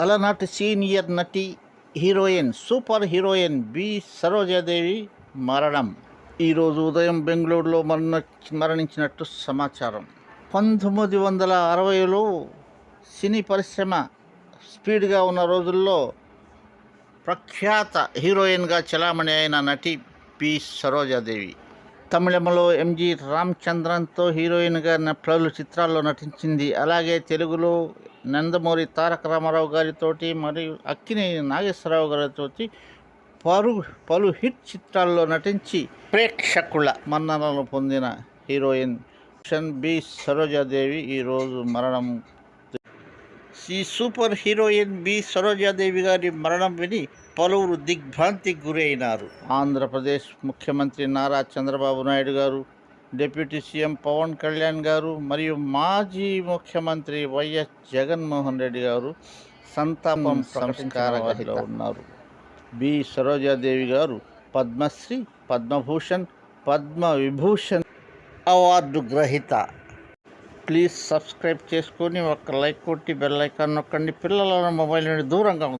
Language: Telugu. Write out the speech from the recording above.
అలనాటి సీనియర్ నటి heroine super heroine B Sarojadevi మరణం. ఈరోజు ఉదయం బెంగళూరులో మరణ మరణించినట్టు సమాచారం. పంతొమ్మిది వందల అరవైలో సినీ పరిశ్రమ స్పీడ్గా ఉన్న రోజుల్లో ప్రఖ్యాత హీరోయిన్గా చలామణి అయిన నటి పి సరోజాదేవి. తమిళంలో ఎంజి రామచంద్రన్తో హీరోయిన్గా న- పలు చిత్రాల్లో నటించింది. అలాగే తెలుగులో నందమూరి తారక రామారావు గారితోటి మరియు అక్కినేని నాగేశ్వరరావు గారితో పలు పలు హిట్ చిత్రాల్లో నటించి ప్రేక్షకుల మన్ననలు పొందిన హీరోయిన్ షన్ బి. సరోజాదేవి ఈరోజు మరణం. ఈ సూపర్ హీరోయిన్ బి. సరోజాదేవి గారి మరణం విని పలువురు దిగ్భ్రాంతికి గురైనారు. ఆంధ్రప్రదేశ్ ముఖ్యమంత్రి నారా చంద్రబాబు నాయుడు గారు డిప్యూటీ సీఎం పవన్ కళ్యాణ్ గారు మరియు మాజీ ముఖ్యమంత్రి వైఎస్ జగన్మోహన్ రెడ్డి గారు సంతాపం సంస్కారంలో ఉన్నారు. బి సరోజాదేవి గారు పద్మశ్రీ పద్మభూషణ్ పద్మ విభూషణ్ అవార్డు గ్రహీత. ప్లీజ్ సబ్స్క్రైబ్ చేసుకొని ఒక లైక్ కొట్టి బెల్ ఐకాన్ నొక్కండి. పిల్లల మొబైల్ నుండి దూరంగా.